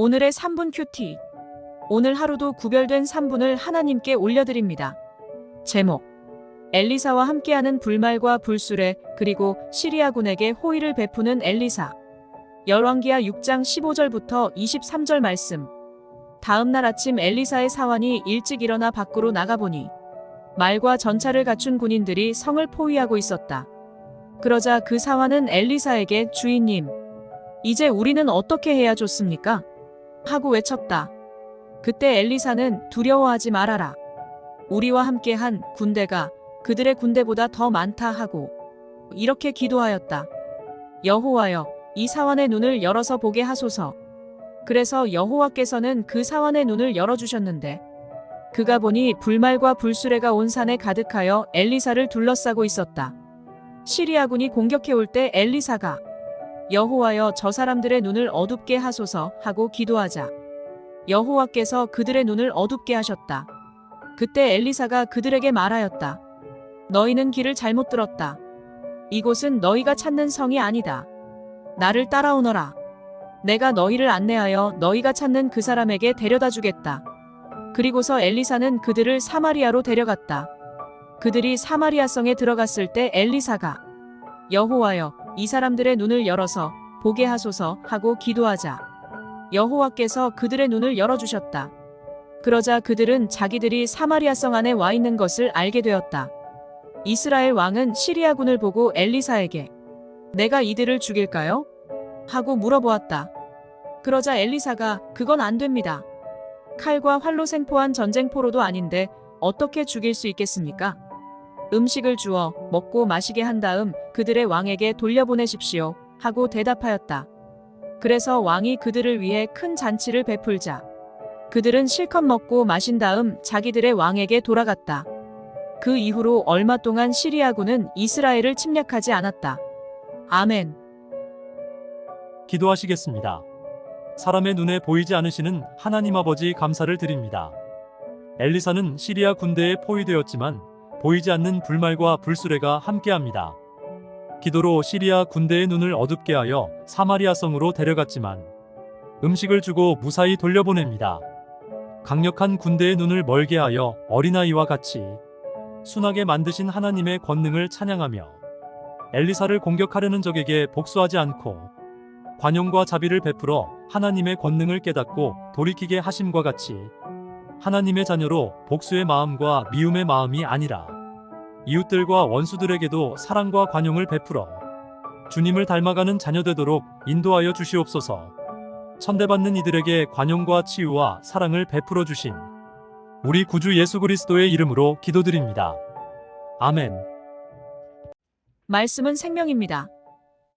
오늘의 3분 큐티. 오늘 하루도 구별된 3분을 하나님께 올려드립니다. 제목. 엘리사와 함께하는 불말과 불수레 그리고 시리아군에게 호의를 베푸는 엘리사. 열왕기하 6장 15절부터 23절 말씀. 다음 날 아침 엘리사의 사환이 일찍 일어나 밖으로 나가보니 말과 전차를 갖춘 군인들이 성을 포위하고 있었다. 그러자 그 사환은 엘리사에게 주인님, 이제 우리는 어떻게 해야 좋습니까? 하고 외쳤다. 그때 엘리사는 두려워하지 말아라. 우리와 함께한 군대가 그들의 군대보다 더 많다 하고 이렇게 기도하였다. 여호와여, 이 사환의 눈을 열어서 보게 하소서. 그래서 여호와께서는 그 사환의 눈을 열어주셨는데 그가 보니 불말과 불수레가 온 산에 가득하여 엘리사를 둘러싸고 있었다. 시리아군이 공격해 올 때 엘리사가 여호와여 저 사람들의 눈을 어둡게 하소서 하고 기도하자 여호와께서 그들의 눈을 어둡게 하셨다. 그때 엘리사가 그들에게 말하였다. 너희는 길을 잘못 들었다. 이곳은 너희가 찾는 성이 아니다. 나를 따라오너라. 내가 너희를 안내하여 너희가 찾는 그 사람에게 데려다 주겠다. 그리고서 엘리사는 그들을 사마리아로 데려갔다. 그들이 사마리아 성에 들어갔을 때 엘리사가 여호와여 이 사람들의 눈을 열어서 보게 하소서 하고 기도하자 여호와께서 그들의 눈을 열어주셨다. 그러자 그들은 자기들이 사마리아 성 안에 와 있는 것을 알게 되었다. 이스라엘 왕은 시리아군을 보고 엘리사에게 내가 이들을 죽일까요? 하고 물어보았다. 그러자 엘리사가 그건 안 됩니다. 칼과 활로 생포한 전쟁포로도 아닌데 어떻게 죽일 수 있겠습니까? 음식을 주어 먹고 마시게 한 다음 그들의 왕에게 돌려보내십시오. 하고 대답하였다. 그래서 왕이 그들을 위해 큰 잔치를 베풀자. 그들은 실컷 먹고 마신 다음 자기들의 왕에게 돌아갔다. 그 이후로 얼마 동안 시리아군은 이스라엘을 침략하지 않았다. 아멘. 기도하시겠습니다. 사람의 눈에 보이지 않으시는 하나님 아버지 감사를 드립니다. 엘리사는 시리아 군대에 포위되었지만 보이지 않는 불말과 불수레가 함께합니다. 기도로 시리아 군대의 눈을 어둡게 하여 사마리아 성으로 데려갔지만 음식을 주고 무사히 돌려보냅니다. 강력한 군대의 눈을 멀게 하여 어린아이와 같이 순하게 만드신 하나님의 권능을 찬양하며 엘리사를 공격하려는 적에게 복수하지 않고 관용과 자비를 베풀어 하나님의 권능을 깨닫고 돌이키게 하심과 같이 하나님의 자녀로 복수의 마음과 미움의 마음이 아니라 이웃들과 원수들에게도 사랑과 관용을 베풀어 주님을 닮아가는 자녀 되도록 인도하여 주시옵소서. 천대받는 이들에게 관용과 치유와 사랑을 베풀어 주신 우리 구주 예수 그리스도의 이름으로 기도드립니다. 아멘. 말씀은 생명입니다.